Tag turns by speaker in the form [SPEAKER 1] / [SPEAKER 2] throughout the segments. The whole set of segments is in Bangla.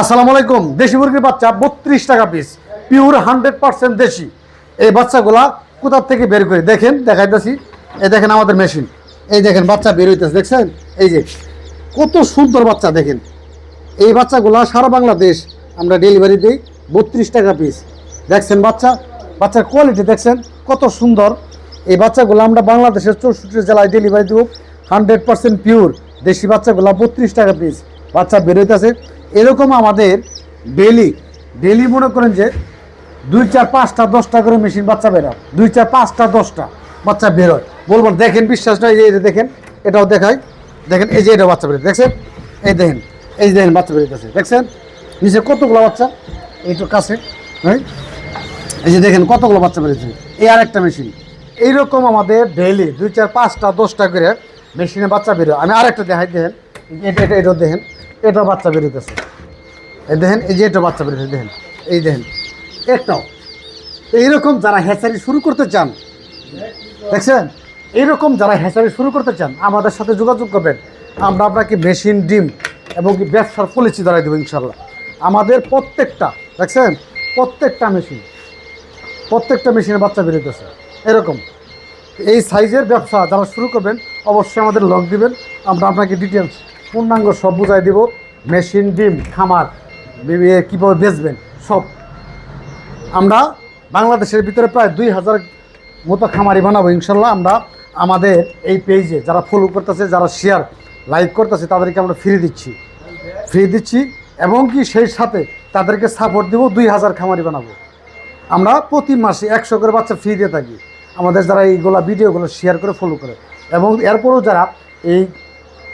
[SPEAKER 1] আসসালামু আলাইকুম। দেশি মুরগির বাচ্চা, বত্রিশ টাকা পিস পিওর হান্ড্রেড পার্সেন্ট দেশি। এই বাচ্চাগুলা কোথার থেকে বের করে? দেখেন, দেখাইতেছি। এই দেখেন আমাদের মেশিন এই দেখেন, বাচ্চা বের হইতেছে, দেখছেন? এই যে, কত সুন্দর বাচ্চা, দেখেন। এই বাচ্চাগুলা সারা বাংলাদেশ আমরা ডেলিভারি দিই, বত্রিশ টাকা পিস দেখছেন বাচ্চা? বাচ্চার কোয়ালিটি দেখছেন, কত সুন্দর। এই বাচ্চাগুলো আমরা বাংলাদেশের চৌষট্টি জেলায় ডেলিভারি দেবো হান্ড্রেড পার্সেন্ট পিওর দেশি বাচ্চাগুলো বত্রিশ টাকা পিস বাচ্চা বেরোইতেছে এরকম আমাদের ডেলি ডেলি মনে করেন যে দুই চার পাঁচটা, দশটা করে মেশিন বাচ্চা বেরোয় দুই চার পাঁচটা, দশটা বাচ্চা বেরোয় বলব, দেখেন বিশ্বাস নয় এই যে দেখেন, এটাও দেখাই। দেখেন, এই যে এটা বাচ্চা বেরোয় দেখছেন? এই দেখেন এই দেখেন বাচ্চা বেরোতেছে দেখছেন? নিচে কতগুলো বাচ্চা? এইটু কাছে হ্যাঁ এই যে দেখেন কতগুলো বাচ্চা বেরিয়েছে। এই আর একটা মেশিন। এইরকম আমাদের ডেইলি দুই চার পাঁচটা, দশটা করে মেশিনে বাচ্চা বেরোয় আমি আরেকটা দেখাই, দেখেন। এটা এটা এটাও দেখেন, এটাও বাচ্চা বেরোতেছে এই দেখেন, এই যে এটা বাচ্চা বেরোতেছে দেখেন, এই দেখেন। একটাও। এইরকম যারা হ্যাচারি শুরু করতে চান, দেখছেন? এইরকম যারা হ্যাচারি শুরু করতে চান, আমাদের সাথে যোগাযোগ করবেন। আমরা আপনাকে মেশিন, ডিম এবং কি ব্যবসার পলিসি ধরাই দেবো ইনশাল্লাহ। আমাদের প্রত্যেকটা, দেখছেন? প্রত্যেকটা মেশিন, প্রত্যেকটা মেশিনে বাচ্চা বেরোতেছে এরকম। এই সাইজের ব্যবসা যারা শুরু করবেন, অবশ্যই আমাদের লক দিবেন। আমরা আপনাকে ডিটেলস পূর্ণাঙ্গ সব বুঝাই দিব। মেশিন, ডিম, খামার কীভাবে বেচবেন, সব। আমরা বাংলাদেশের ভিতরে প্রায় দুই হাজার মতো খামারি বানাবো ইনশাল্লাহ। আমরা আমাদের এই পেজে যারা ফলো করতেছে, যারা শেয়ার লাইক করতেছে, তাদেরকে আমরা ফ্রি দিচ্ছি। ফ্রি দিচ্ছি এবং কি সেই সাথে তাদেরকে সাপোর্ট দিব, দুই হাজার খামারি বানাবো। আমরা প্রতি মাসে একশো করে বাচ্চা ফ্রি দিয়ে থাকি। আমাদের যারা এইগুলা ভিডিওগুলো শেয়ার করে ফলো করে। এবং এরপরেও যারা এই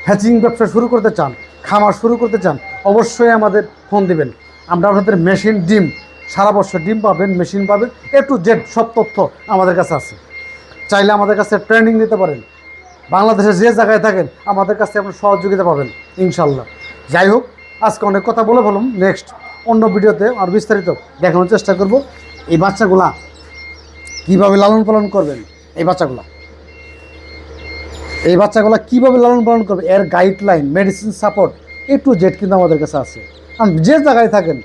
[SPEAKER 1] হ্যাচিং ব্যবসা শুরু করতে চান, খামার শুরু করতে চান, অবশ্যই আমাদের ফোন দিবেন। আমরা আপনাদের মেশিন ডিম, সারা বছর ডিম পাবেন, মেশিন পাবেন, এ টু জেড সব তথ্য আমাদের কাছে আছে। চাইলে আমাদের কাছে ট্রেনিং নিতে পারেন। বাংলাদেশের যে জায়গায় থাকেন, আমাদের কাছে আপনি সহযোগিতা পাবেন, ইনশাল্লাহ। যাই হোক, আজকে অনেক কথা বলে বলুন নেক্সট অন্য ভিডিওতে আর বিস্তারিত দেখানোর চেষ্টা করব। এই বাচ্চাগুলা কীভাবে লালন পালন করবেন? এই বাচ্চাগুলা। এই বাচ্চাগুলা কীভাবে লালন পালন করবে? এর guideline medicine support A to Z কিন্তু আমাদের কাছে আছে। আপনি যে জায়গায় থাকেন,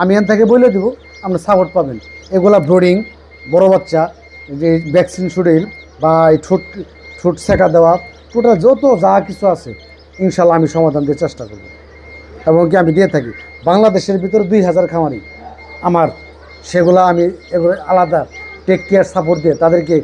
[SPEAKER 1] আমি এখান থেকে বলে দেবো আপনি সাপোর্ট পাবেন। এগুলা ব্রোডিং, বড় বাচ্চা যে ভ্যাকসিন শুডিল বা এই ঠোঁট ঠোঁট সেকা দেওয়া টোটাল যত যা কিছু আছে, ইনশাল্লাহ আমি সমাধান দিয়ে চেষ্টা করব। এবং কি আমি দিয়ে থাকি, বাংলাদেশের ভিতরে দুই হাজার খামারি। আমার, সেগুলো আমি এগুলো আলাদা টেক কেয়ার সাপোর্ট দিয়ে তাদেরকে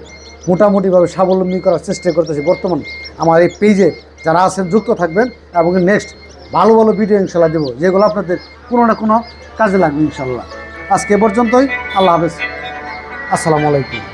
[SPEAKER 1] মোটামুটিভাবে স্বাবলম্বী করার চেষ্টা করতেছি বর্তমান আমার এই পেজে যারা আছেন, যুক্ত থাকবেন এবং নেক্সট ভালো ভালো ভিডিও ইনশাল্লাহ দেবো, যেগুলো আপনাদের কোনো না কোনো কাজে লাগবে ইনশাল্লাহ। আজকে পর্যন্তই, আল্লাহ হাফেজ। আসসালামু আলাইকুম।